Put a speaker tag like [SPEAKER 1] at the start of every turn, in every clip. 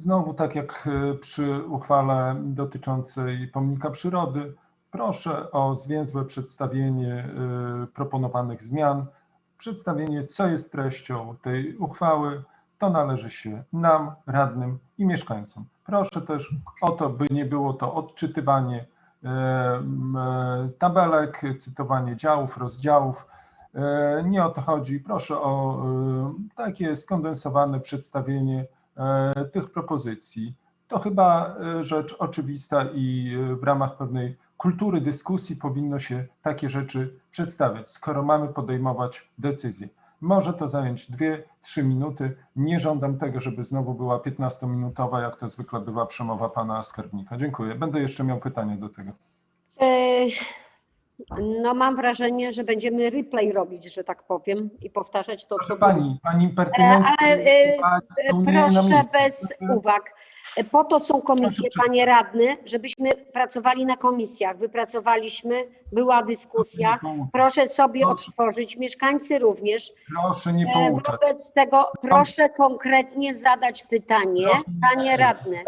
[SPEAKER 1] Znowu, tak jak e, przy uchwale dotyczącej pomnika przyrody, proszę o zwięzłe przedstawienie e, proponowanych zmian, przedstawienie, co jest treścią tej uchwały. To należy się nam, radnym i mieszkańcom. Proszę też o to, by nie było to odczytywanie e, tabelek, cytowanie działów, rozdziałów. Nie o to chodzi. Proszę o takie skondensowane przedstawienie tych propozycji. To chyba e, rzecz oczywista i e, w ramach pewnej kultury dyskusji powinno się takie rzeczy przedstawiać, skoro mamy podejmować decyzje. Może to zająć 2-3 minuty. Nie żądam tego, żeby znowu była 15-minutowa, jak to zwykle bywa przemowa pana skarbnika. Dziękuję. Będę jeszcze miał pytanie do tego.
[SPEAKER 2] E, No mam wrażenie, że będziemy replay robić, że tak powiem i powtarzać to,
[SPEAKER 1] Proszę
[SPEAKER 2] co
[SPEAKER 1] pani, pani impertynencka.
[SPEAKER 2] ale, e, E, Proszę bez uwag. E, Po to są komisje,
[SPEAKER 1] Proszę
[SPEAKER 2] panie radny, żebyśmy pracowali na komisjach. Wypracowaliśmy, była dyskusja. Proszę sobie
[SPEAKER 1] Proszę.
[SPEAKER 2] odtworzyć, mieszkańcy również.
[SPEAKER 1] Proszę nie
[SPEAKER 2] E,
[SPEAKER 1] pouczać.
[SPEAKER 2] Wobec tego proszę konkretnie zadać pytanie,
[SPEAKER 1] Proszę
[SPEAKER 2] panie
[SPEAKER 1] nie
[SPEAKER 2] radny.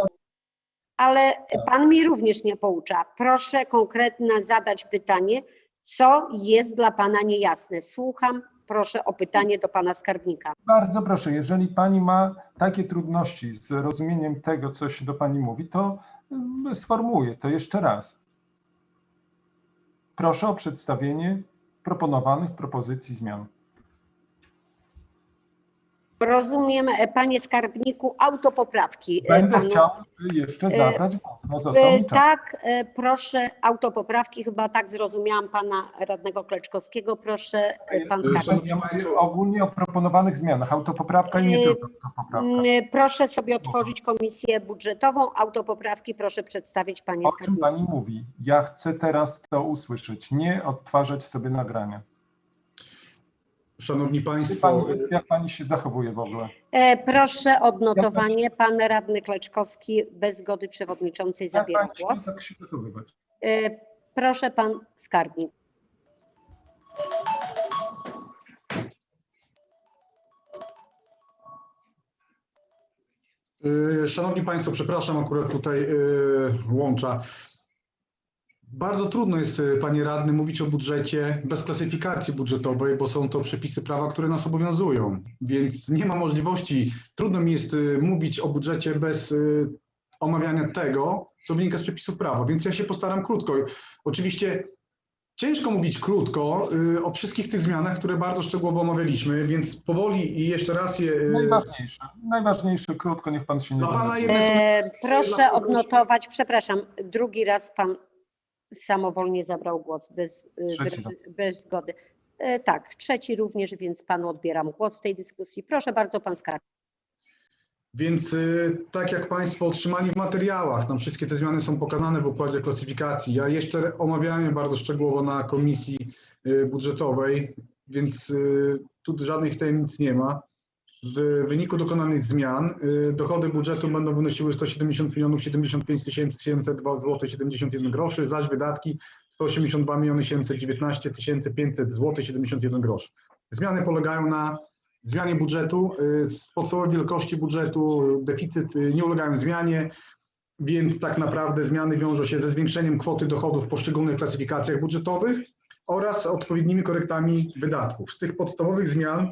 [SPEAKER 2] Ale pan mi również nie poucza. Proszę konkretnie zadać pytanie, co jest dla pana niejasne. Słucham, proszę o pytanie do pana skarbnika.
[SPEAKER 1] Bardzo proszę, jeżeli pani ma takie trudności z rozumieniem tego, co się do pani mówi, to y, sformułuję to jeszcze raz. Proszę o przedstawienie proponowanych propozycji zmian.
[SPEAKER 2] Rozumiem, e, panie skarbniku, autopoprawki. e,
[SPEAKER 1] Będę
[SPEAKER 2] panu-
[SPEAKER 1] chciał jeszcze zabrać głos, bo został
[SPEAKER 2] E,
[SPEAKER 1] mi czas.
[SPEAKER 2] Tak, e, proszę, autopoprawki, chyba tak zrozumiałam pana radnego Kleczkowskiego. Proszę, e, pan skarbnik.
[SPEAKER 1] Ja mówię ogólnie o proponowanych zmianach. Autopoprawka i nie
[SPEAKER 2] E,
[SPEAKER 1] tylko autopoprawka.
[SPEAKER 2] Proszę sobie otworzyć komisję budżetową. Autopoprawki proszę przedstawić panie
[SPEAKER 1] O czym
[SPEAKER 2] skarbniku.
[SPEAKER 1] pani mówi? Ja chcę teraz to usłyszeć, nie odtwarzać sobie nagrania.
[SPEAKER 3] Szanowni Państwo,
[SPEAKER 1] Pani, jak pani się zachowuje w ogóle?
[SPEAKER 2] E, Proszę odnotowanie. Pan radny Kleczkowski bez zgody przewodniczącej zabiera głos.
[SPEAKER 1] tak się zachowywać?
[SPEAKER 2] E, Proszę pan skarbnik.
[SPEAKER 3] y, Szanowni Państwo, przepraszam akurat tutaj y, łącza. Bardzo trudno jest, y, Panie Radny, mówić o budżecie bez klasyfikacji budżetowej, bo są to przepisy prawa, które nas obowiązują, więc nie ma możliwości, trudno mi jest y, mówić o budżecie bez y, omawiania tego, co wynika z przepisów prawa, więc ja się postaram krótko. Oczywiście ciężko mówić krótko o wszystkich tych zmianach, które bardzo szczegółowo omawialiśmy, więc powoli i jeszcze raz je...
[SPEAKER 1] Najważniejsze, najważniejsze, krótko, niech pan się nie
[SPEAKER 3] Dla pana jedne są
[SPEAKER 2] E, Proszę
[SPEAKER 3] dla-
[SPEAKER 2] odnotować, przepraszam, drugi raz pan samowolnie zabrał głos bez,
[SPEAKER 1] Trzeci
[SPEAKER 2] bez, bez zgody. E, Tak, trzeci również, więc panu odbieram głos w tej dyskusji. Proszę bardzo, pan skarbnik.
[SPEAKER 3] Więc y, tak jak Państwo otrzymali w materiałach, tam wszystkie te zmiany są pokazane w układzie klasyfikacji. Ja jeszcze omawiałem je bardzo szczegółowo na komisji y, budżetowej, więc y, tu żadnych tajemnic nie ma. W wyniku dokonanych zmian y, dochody budżetu będą wynosiły 170 milionów 75 tysięcy 702 zł 71 groszy, zaś wydatki 182 miliony 719 tysięcy 500 zł 71 groszy. Zmiany polegają na zmianie budżetu. y, Z podstawowej wielkości budżetu y, deficyt y, nie ulegają zmianie, więc tak naprawdę zmiany wiążą się ze zwiększeniem kwoty dochodów w poszczególnych klasyfikacjach budżetowych oraz odpowiednimi korektami wydatków. Z tych podstawowych zmian,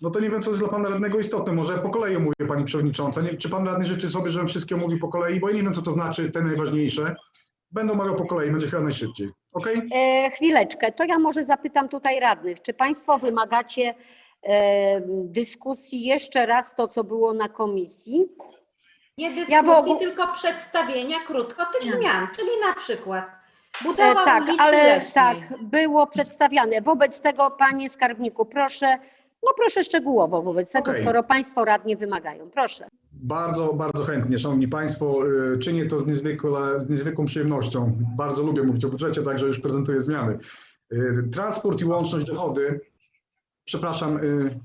[SPEAKER 3] no to nie wiem, co jest dla pana radnego istotne. Może po kolei omówię pani przewodnicząca. Nie, czy pan radny życzy sobie, żebym wszystkie omówił po kolei, bo ja nie wiem, co to znaczy te najważniejsze. Będę omawiał po kolei, będzie chyba najszybciej. Okej?
[SPEAKER 2] E, Chwileczkę, to ja może zapytam tutaj radnych. Czy państwo wymagacie e, dyskusji jeszcze raz to, co było na komisji?
[SPEAKER 4] Nie dyskusji,
[SPEAKER 2] Ja ogóle-
[SPEAKER 4] tylko przedstawienia krótko tych zmian, czyli na przykład
[SPEAKER 2] E,
[SPEAKER 4] budowa
[SPEAKER 2] Tak,
[SPEAKER 4] ulicy
[SPEAKER 2] ale
[SPEAKER 4] Leśnej.
[SPEAKER 2] tak, było przedstawiane. Wobec tego, panie skarbniku, proszę, no proszę szczegółowo wobec tego,
[SPEAKER 3] Okej.
[SPEAKER 2] skoro państwo radni wymagają. Proszę.
[SPEAKER 3] Bardzo, bardzo chętnie, Szanowni Państwo. y, Czynię to z, niezwykle, z niezwykłą przyjemnością. Bardzo lubię mówić o budżecie, także już prezentuję zmiany. Y, Transport i łączność dochody. Przepraszam, y,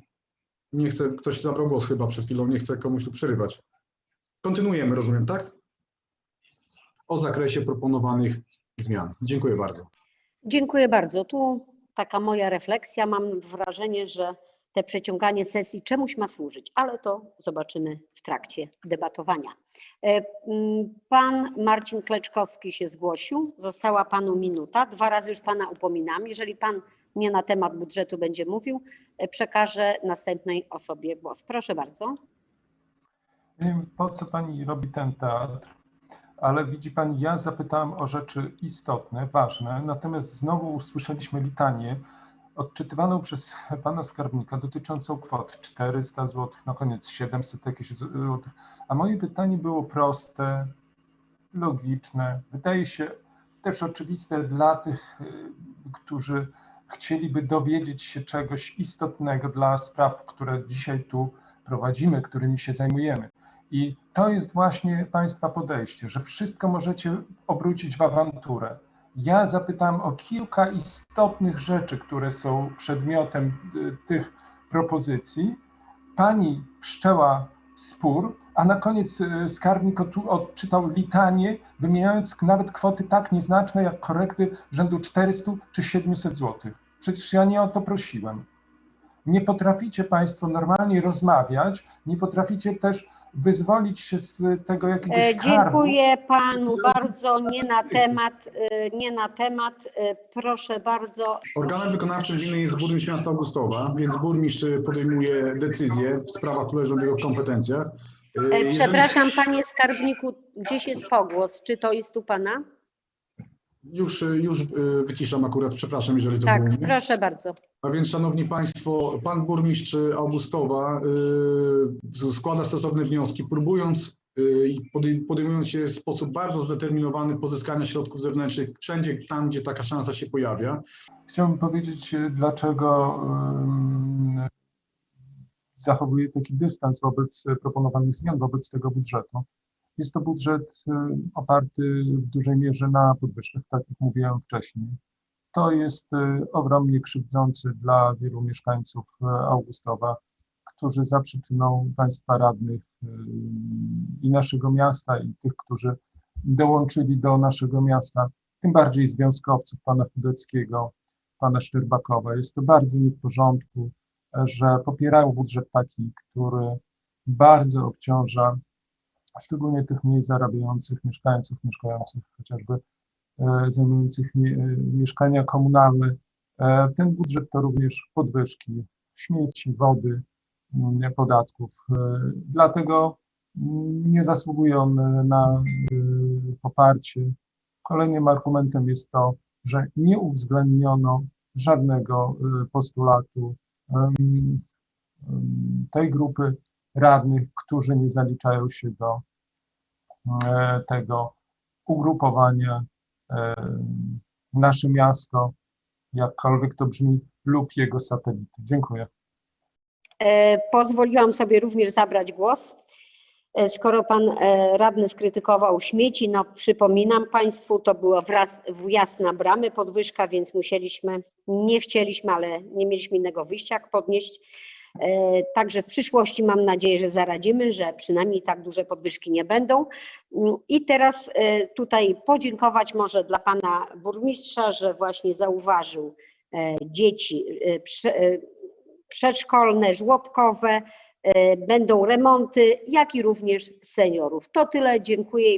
[SPEAKER 3] nie chcę, ktoś zabrał głos chyba przed chwilą, nie chcę komuś tu przerywać. Kontynuujemy, rozumiem, tak? O zakresie proponowanych zmian. Dziękuję bardzo.
[SPEAKER 2] Dziękuję bardzo. Tu taka moja refleksja. Mam wrażenie, że te przeciąganie sesji czemuś ma służyć, ale to zobaczymy w trakcie debatowania. E, mm, Pan Marcin Kleczkowski się zgłosił, została panu minuta. Dwa razy już pana upominam. Jeżeli pan nie na temat budżetu będzie mówił, e, przekażę następnej osobie głos. Proszę bardzo.
[SPEAKER 1] Nie wiem, po co pani robi ten teatr, ale widzi pani, ja zapytałem o rzeczy istotne, ważne, natomiast znowu usłyszeliśmy litanię odczytywaną przez pana skarbnika dotyczącą kwot 400 zł, na koniec 700 jakieś zł. A moje pytanie było proste, logiczne, wydaje się też oczywiste dla tych, y, którzy chcieliby dowiedzieć się czegoś istotnego dla spraw, które dzisiaj tu prowadzimy, którymi się zajmujemy. I to jest właśnie Państwa podejście, że wszystko możecie obrócić w awanturę. Ja zapytałem o kilka istotnych rzeczy, które są przedmiotem y, tych propozycji. Pani wszczęła spór, a na koniec y, skarbnik odczytał litanię, wymieniając nawet kwoty tak nieznaczne jak korekty rzędu 400 czy 700 zł. Przecież ja nie o to prosiłem. Nie potraficie Państwo normalnie rozmawiać, nie potraficie też wyzwolić się z tego jakiegoś
[SPEAKER 2] E,
[SPEAKER 1] karbu.
[SPEAKER 2] Dziękuję panu bardzo. Nie na temat, e, nie na temat. E, Proszę bardzo.
[SPEAKER 3] Organem wykonawczym gminy jest burmistrz miasta Augustowa, więc burmistrz podejmuje decyzje w sprawach, które leżą w jego kompetencjach. Jeżeli-
[SPEAKER 2] Przepraszam, panie skarbniku, gdzieś jest pogłos? Czy to jest u pana?
[SPEAKER 3] Już, już y, wyciszam akurat, przepraszam, jeżeli to
[SPEAKER 2] Tak,
[SPEAKER 3] było mnie.
[SPEAKER 2] proszę bardzo.
[SPEAKER 3] A więc, szanowni państwo, pan burmistrz Augustowa y, składa stosowne wnioski, próbując y, i podej- podejmując się w sposób bardzo zdeterminowany pozyskania środków zewnętrznych wszędzie tam, gdzie taka szansa się pojawia.
[SPEAKER 1] Chciałbym powiedzieć, e, dlaczego em, zachowuję taki dystans wobec proponowanych zmian wobec tego budżetu. Jest to budżet e, oparty w dużej mierze na podwyżkach, tak jak mówiłem wcześniej. To jest e, ogromnie krzywdzący dla wielu mieszkańców e, Augustowa, którzy za przyczyną państwa radnych i naszego miasta i tych, którzy dołączyli do naszego miasta, tym bardziej związkowców pana Chudeckiego, pana Szczerbakowa. Jest to bardzo nie w porządku, że popierają budżet taki, który bardzo obciąża szczególnie tych mniej zarabiających mieszkańców, mieszkających chociażby e, zajmujących e, mieszkania komunalne. E, Ten budżet to również podwyżki śmieci, wody, mm, podatków. Dlatego mm, nie zasługuje on na poparcie. Kolejnym argumentem jest to, że nie uwzględniono żadnego postulatu tej grupy radnych, którzy nie zaliczają się do e, tego ugrupowania em, nasze miasto, jakkolwiek to brzmi, lub jego satelity. Dziękuję.
[SPEAKER 2] E, Pozwoliłam sobie również zabrać głos. E, Skoro pan e, radny skrytykował śmieci, no przypominam państwu, to była wraz, wjazd na bramy podwyżka, więc musieliśmy, nie chcieliśmy, ale nie mieliśmy innego wyjścia, jak podnieść. E, Także w przyszłości mam nadzieję, że zaradzimy, że przynajmniej tak duże podwyżki nie będą. Mm, I teraz e, tutaj podziękować może dla pana burmistrza, że właśnie zauważył e, dzieci prze- przedszkolne, żłobkowe, będą remonty, jak i również seniorów. To tyle, dziękuję